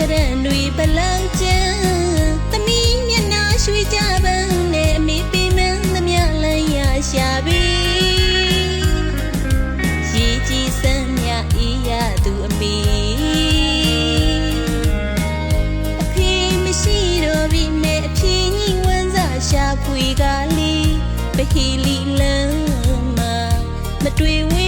ကရန်တွေပလောင်ချမ်းသမီးမျက်နှာရွှေကြပန်းနဲ့အမေပေးမန်းသမျှလမ်းရရှာပြီ ကလီပဟီလီလမ်းမှာမတွေ့ဝ